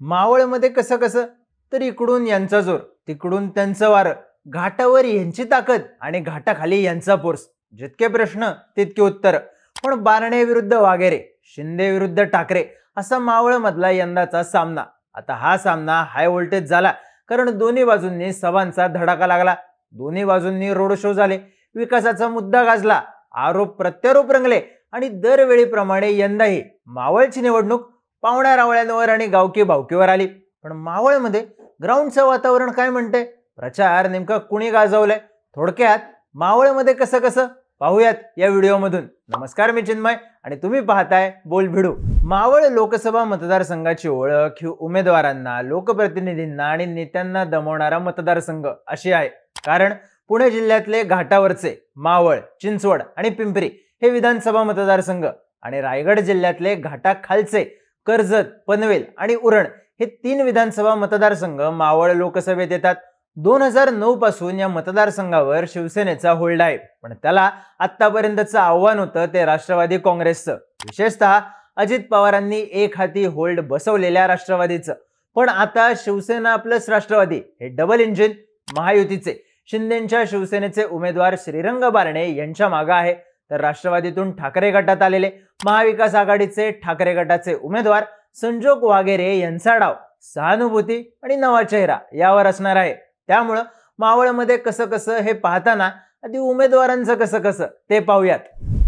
मावळमध्ये कसं कसं? तर इकडून यांचा जोर तिकडून त्यांचं वारं. घाटावर यांची ताकद आणि घाटाखाली यांचा फोर्स. जितके प्रश्न तितके उत्तर. पण बारणे विरुद्ध वागेरे शिंदे विरुद्ध ठाकरे असा मावळमधला यंदाचा सामना. आता हा सामना हाय व्होल्टेज झाला कारण दोन्ही बाजूंनी सभांचा धडाका लागला. दोन्ही बाजूंनी रोड शो झाले. विकासाचा मुद्दा गाजला. आरोप प्रत्यारोप रंगले आणि दरवेळीप्रमाणे यंदाही मावळची निवडणूक पाहुण्या रावळ्यांवर आणि गावकी भावकीवर आली. पण मावळमध्ये ग्राउंडचं वातावरण काय म्हणते? प्रचार नेमका कुणी गाजवलाय? थोडक्यात मावळमध्ये कसं कसं? पाहूयात या व्हिडिओमधून. नमस्कार मी चिन्मय आणि तुम्ही पाहताय बोल भिडू मावळ लोकसभा मतदारसंघाची ओळख ही उमेदवारांना लोकप्रतिनिधींना आणि नेत्यांना दमवणारा मतदारसंघ अशी आहे. कारण पुणे जिल्ह्यातले घाटावरचे मावळ चिंचवड आणि पिंपरी हे विधानसभा मतदारसंघ आणि रायगड जिल्ह्यातले घाटाखालचे कर्जत पनवेल आणि उरण हे तीन विधानसभा मतदारसंघ मावळ लोकसभेत येतात. दोन हजार नऊ पासून या मतदारसंघावर शिवसेनेचा होल्ड आहे. पण त्याला आतापर्यंतचं आव्हान होतं ते राष्ट्रवादी काँग्रेसचं. विशेषतः अजित पवारांनी एक हाती होल्ड बसवलेल्या राष्ट्रवादीचं. पण आता शिवसेना प्लस राष्ट्रवादी हे डबल इंजिन महायुतीचे. शिंदेच्या शिवसेनेचे उमेदवार श्रीरंग बारणे यांच्या मागे आहे. तर राष्ट्रवादीतून ठाकरे गटात आलेले महाविकास आघाडीचे ठाकरे गटाचे उमेदवार संजोग वागेरे यांचा डाव सहानुभूती आणि नवा चेहरा यावर असणार आहे. त्यामुळं मावळमध्ये कसं कसं हे पाहताना आधी उमेदवारांचं कसं कसं ते पाहूयात.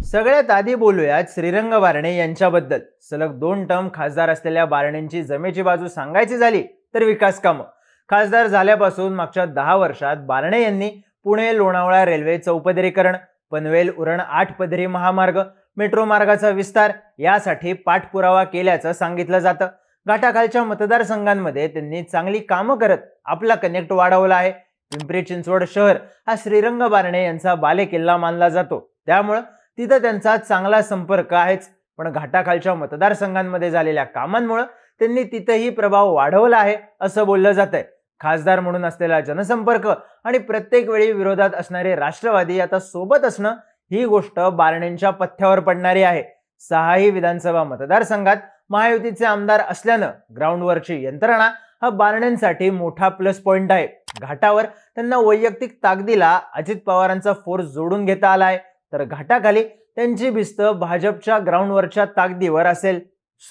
सगळ्यात आधी बोलूयात श्रीरंग बारणे यांच्याबद्दल. सलग दोन टर्म खासदार असलेल्या बारणेंची जमेची बाजू सांगायची झाली तर विकास कामं. खासदार झाल्यापासून मागच्या दहा वर्षात बारणे यांनी पुणे लोणावळा रेल्वे चौपदरीकरण पनवेल उरण आठ पदरी महामार्ग मेट्रो मार्गाचा विस्तार यासाठी पाठपुरावा केल्याचं सांगितलं जातं. घाटाखालच्या मतदारसंघांमध्ये त्यांनी चांगली कामं करत आपला कनेक्ट वाढवला आहे. पिंपरी चिंचवड शहर हा श्रीरंग बारणे यांचा बालेकिल्ला मानला जातो. त्यामुळं तिथं त्यांचा चांगला संपर्क आहेच. पण घाटाखालच्या मतदारसंघांमध्ये झालेल्या कामांमुळं त्यांनी तिथंही प्रभाव वाढवला आहे असं बोललं जात आहे खासदार म्हणून असलेला जनसंपर्क आणि प्रत्येक वेळी विरोधात असणारे राष्ट्रवादी आता सोबत असणं ही गोष्ट बारणेंच्या पथ्यावर पडणारी आहे. सहाही विधानसभा मतदारसंघात महायुतीचे आमदार असल्यानं ग्राउंडवरची यंत्रणा हा बारणेंसाठी मोठा प्लस पॉइंट आहे. घाटावर त्यांना वैयक्तिक ताकदीला अजित पवारांचा फोर्स जोडून घेता आलाय तर घाटाखाली त्यांची भिस्त भाजपच्या ग्राउंडवरच्या ताकदीवर असेल.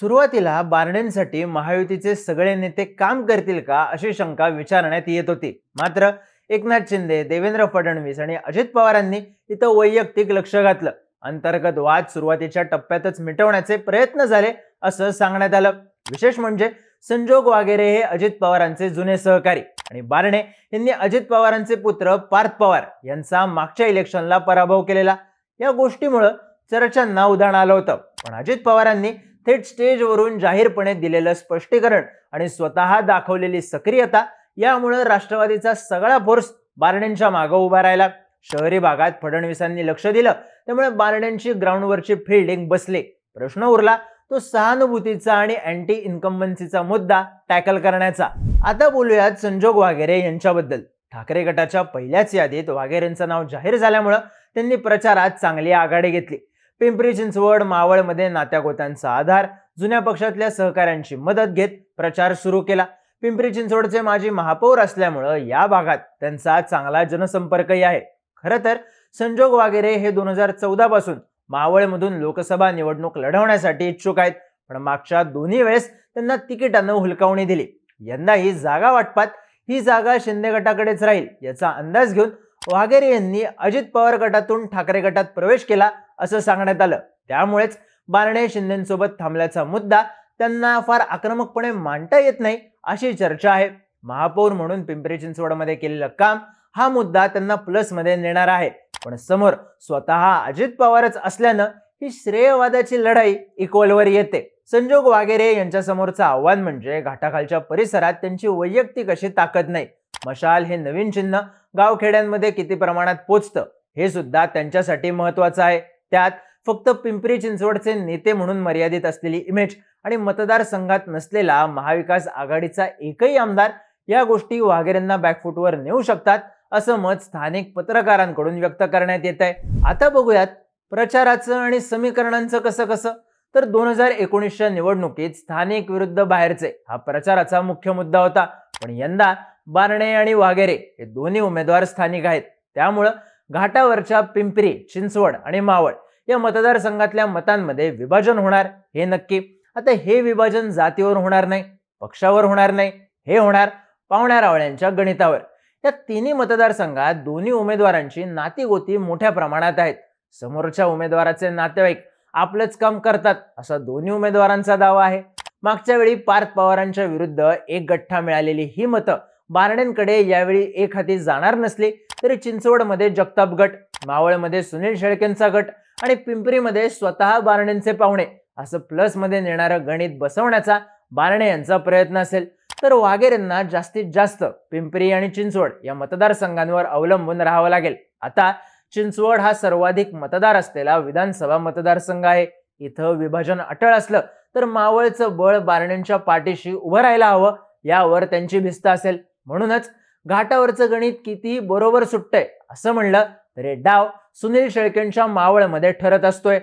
सुरुवातीला बारणेंसाठी महायुतीचे सगळे नेते काम करतील का अशी शंका विचारण्यात येत होती. मात्र एकनाथ शिंदे देवेंद्र फडणवीस आणि अजित पवारांनी इथं वैयक्तिक लक्ष घातलं. अंतर्गत वाद सुरुवातीच्या टप्प्यातच मिटवण्याचे प्रयत्न झाले असं सांगण्यात आलं. विशेष म्हणजे संजोग वागेरे हे अजित पवारांचे जुने सहकारी आणि बारणे यांनी अजित पवारांचे पुत्र पार्थ पवार यांचा मागच्या इलेक्शनला पराभव केलेला. या गोष्टीमुळं चर्चांना उदाहरण आलं होतं. पण अजित पवारांनी थेट स्टेजवरून जाहीरपणे दिलेलं स्पष्टीकरण आणि स्वतः दाखवलेली सक्रियता यामुळे राष्ट्रवादीचा सगळा फोर्स बारण्यांच्या मागं उभा राहिला. शहरी भागात फडणवीसांनी लक्ष दिलं. त्यामुळे बारण्यांची ग्राउंडवरची फिल्डिंग बसले. प्रश्न उरला. तो सहानुभूतीचा आणि अँटी इन्कम्बन्सीचा मुद्दा टॅकल करण्याचा. आता बोलूयात संजोग वागेरे यांच्याबद्दल. ठाकरे गटाच्या पहिल्याच यादीत वागेरेंचं नाव जाहीर झाल्यामुळं त्यांनी प्रचारात चांगली आघाडी घेतली. पिंपरी चिंचवड मावळमध्ये नात्यागोत्यांचा आधार. जुन्या पक्षातल्या सहकाऱ्यांची मदत घेत प्रचार सुरू केला. पिंपरी चिंचवडचे माजी महापौर असल्यामुळं या भागात त्यांचा चांगला जनसंपर्कही आहे. खरं तर संजोग वागेरे हे दोन हजार चौदा पासून मावळमधून लोकसभा निवडणूक लढवण्यासाठी इच्छुक आहेत. पण मागच्या दोन्ही वेळेस त्यांना तिकिटानं हुलकावणी दिली. यंदा ही जागा वाटपात. ही जागा शिंदे गटाकडेच राहील याचा अंदाज घेऊन वाघेरे यांनी अजित पवार गटातून ठाकरे गटात प्रवेश केला. असं सांगण्यात आलं. त्यामुळेच बारणे शिंदेसोबत थांबल्याचा मुद्दा त्यांना फार आक्रमकपणे मांडता येत नाही अशी चर्चा आहे. महापौर म्हणून पिंपरी चिंचवडमध्ये केलेलं काम हा मुद्दा त्यांना प्लसमध्ये नेणार आहे. पण समोर स्वतः अजित पवारच असल्यानं ही श्रेयवादाची लढाई इक्वलवर येते. संजोग वागेरे यांच्या समोरचं आव्हान म्हणजे घाटाखालच्या परिसरात त्यांची वैयक्तिक अशी ताकद नाही. मशाल हे नवीन चिन्ह गावखेड्यांमध्ये किती प्रमाणात पोचतं हे सुद्धा त्यांच्यासाठी महत्वाचं आहे. त्यात फक्त पिंपरी चिंचवडचे नेते म्हणून मर्यादित असलेली इमेज आणि मतदारसंघात नसलेला महाविकास आघाडीचा एकही आमदार या गोष्टी वाघेरेंना बॅकफुटवर नेऊ शकतात असं मत स्थानिक पत्रकारांकडून व्यक्त करण्यात येत आहे आता बघूयात प्रचाराचं आणि समीकरणांचं कसं कसं. तर दोन हजार एकोणीसच्या निवडणुकीत स्थानिक विरुद्ध बाहेरचे हा प्रचाराचा मुख्य मुद्दा होता. पण यंदा बारणे आणि वाघेरे हे दोन्ही उमेदवार स्थानिक आहेत. त्यामुळं घाटावरच्या पिंपरी चिंचवड आणि मावळ या मतदारसंघातल्या मतांमध्ये विभाजन होणार हे नक्की. आता हे विभाजन जातीवर होणार नाही पक्षावर होणार नाही हे होणार पाहुण्या रावळ्यांच्या गणितावर. या तिन्ही मतदारसंघात दोन्ही उमेदवारांची नातीगोती मोठ्या प्रमाणात आहेत. समोरच्या उमेदवाराचे नातेवाईक आपलंच काम करतात असा दोन्ही उमेदवारांचा दावा आहे. मागच्या वेळी पार्थ पवारांच्या विरुद्ध एक गठ्ठा मिळालेली ही मतं बारणेंकडे यावेळी एक हाती जाणार नसली तरी चिंचवडमध्ये जगताप गट मावळमध्ये सुनील शेळकेंचा गट आणि पिंपरीमध्ये स्वतः बारणेंचे पाहुणे. असं प्लसमध्ये नेणारं गणित बसवण्याचा बारणे यांचा प्रयत्न असेल तर वाघेरेंना जास्तीत जास्त पिंपरी आणि चिंचवड या मतदारसंघांवर अवलंबून राहावं लागेल. आता चिंचवड हा सर्वाधिक मतदार असलेला विधानसभा मतदारसंघ आहे. इथं विभाजन अटळ असलं तर मावळचं बळ बारणेंच्या पाठीशी उभं राहायला हवं यावर त्यांची भिस्त असेल. म्हणूनच घाटावरचं गणित कितीही बरोबर सुटतंय असं म्हणलं तरी डाव सुनील शेळकेंच्या मावळमध्ये ठरत असतोय.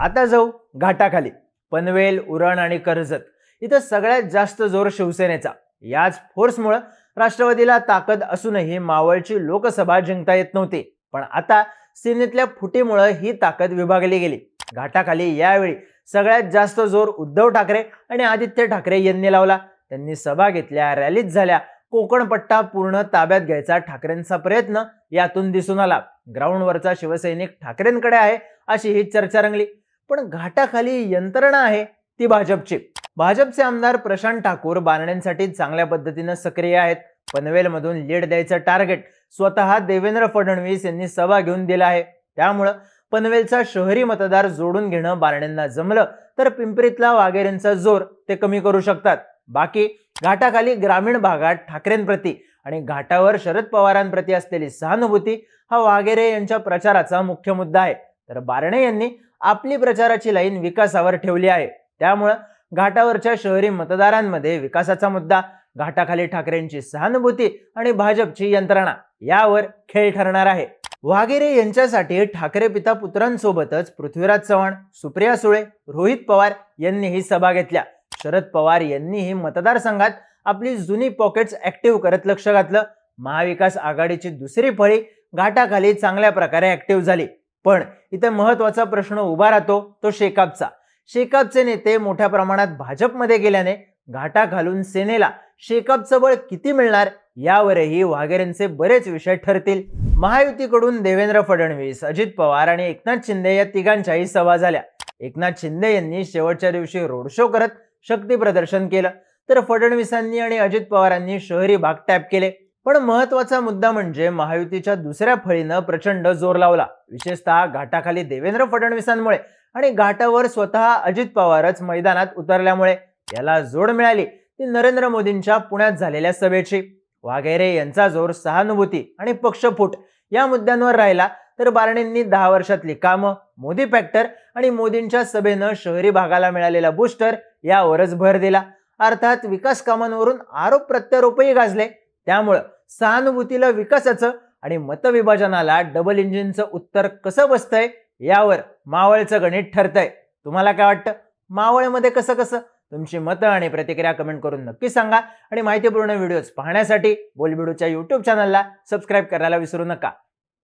आता जाऊ घाटाखाली पनवेल उरण आणि कर्जत. इथं सगळ्यात जास्त जोर शिवसेनेचा. याच फोर्समुळं राष्ट्रवादीला ताकद असूनही मावळची लोकसभा जिंकता येत नव्हती. पण आता सेनेतल्या फुटीमुळं ही ताकद विभागली गेली. घाटाखाली यावेळी सगळ्यात जास्त जोर उद्धव ठाकरे आणि आदित्य ठाकरे यांनी लावला. त्यांनी सभा घेतल्या रॅलीत झाल्या. कोकण पट्टा पूर्ण ताब्यात घ्यायचा ठाकरेंचा प्रयत्न यातून दिसून आला ग्राउंडवरचा शिवसैनिक ठाकरेंकडे आहे अशी ही चर्चा रंगली. पण घाटाखाली यंत्रणा आहे ती भाजपची. भाजपचे आमदार प्रशांत ठाकूर बांधण्यांसाठी चांगल्या पद्धतीनं सक्रिय आहेत. पनवेलमधून लीड द्यायचं टार्गेट स्वतः देवेंद्र फडणवीस यांनी सभा घेऊन दिला आहे. त्यामुळं पनवेलचा शहरी मतदार जोडून घेणं बारण्यांना जमलं तर पिंपरीतला वाघेरेंचा जोर ते कमी करू शकतात. बाकी घाटाखाली ग्रामीण भागात ठाकरेंप्रती आणि घाटावर शरद पवारांप्रती असलेली सहानुभूती हा वाघेरे यांच्या प्रचाराचा मुख्य मुद्दा आहे. तर बारणे यांनी आपली प्रचाराची लाईन विकासावर ठेवली आहे. त्यामुळं घाटावरच्या शहरी मतदारांमध्ये विकासाचा मुद्दा घाटाखाली ठाकरेंची सहानुभूती आणि भाजपची यंत्रणा यावर खेळ ठरणार आहे. वाघेरे यांच्यासाठी ठाकरे पिता पुत्रांसोबतच पृथ्वीराज चव्हाण सुप्रिया सुळे रोहित पवार यांनी ही सभा घेतल्या. शरद पवार यांनीही मतदारसंघात आपली जुनी पॉकेट्स ऍक्टिव्ह करत लक्ष घातलं. महाविकास आघाडीची दुसरी फळी घाटाखाली चांगल्या प्रकारे ऍक्टिव्ह झाली. पण इथे महत्त्वाचा प्रश्न उभा राहतो तो शेकापचा. शेकापचे नेते मोठ्या प्रमाणात भाजपमध्ये गेल्याने घाटा घालून सेनेला शेकापचं बळ किती मिळणार यावरही वाघेरेंचे बरेच विषय ठरतील. महायुतीकडून देवेंद्र फडणवीस अजित पवार आणि एकनाथ शिंदे या तिघांच्याही सभा झाल्या. एकनाथ शिंदे यांनी शेवटच्या दिवशी रोड शो करत शक्ती प्रदर्शन केलं. तर फडणवीसांनी आणि अजित पवारांनी शहरी भाग टॅप केले. पण महत्त्वाचा मुद्दा म्हणजे महायुतीच्या दुसऱ्या फळीनं प्रचंड जोर लावला. विशेषतः घाटाखाली देवेंद्र फडणवीसांमुळे आणि घाटावर स्वतः अजित पवारच मैदानात उतरल्यामुळे याला जोड मिळाली. ती नरेंद्र मोदींच्या पुण्यात झालेल्या सभेची. वाघेरे यांचा जोर सहानुभूती आणि पक्षफूट या मुद्द्यांवर राहिला. तर बारणेंनी दहा वर्षातली कामं मोदी फॅक्टर आणि मोदींच्या सभेनं शहरी भागाला मिळालेला बूस्टर यावरच भर दिला. अर्थात विकास कामांवरून आरोप प्रत्यारोपही गाजले. त्यामुळं सहानुभूतीला विकासाचं आणि मतविभाजनाला डबल इंजिनचं उत्तर कसं बसतंय यावर मावळचं गणित ठरतंय. तुम्हाला काय वाटतं? मावळमध्ये कसं कसं? तुमची मतं आणि प्रतिक्रिया कमेंट करून नक्की सांगा. आणि माहितीपूर्ण व्हिडिओज पाहण्यासाठी बोलबिडूच्या यूट्यूब चॅनलला सबस्क्राईब करायला विसरू नका.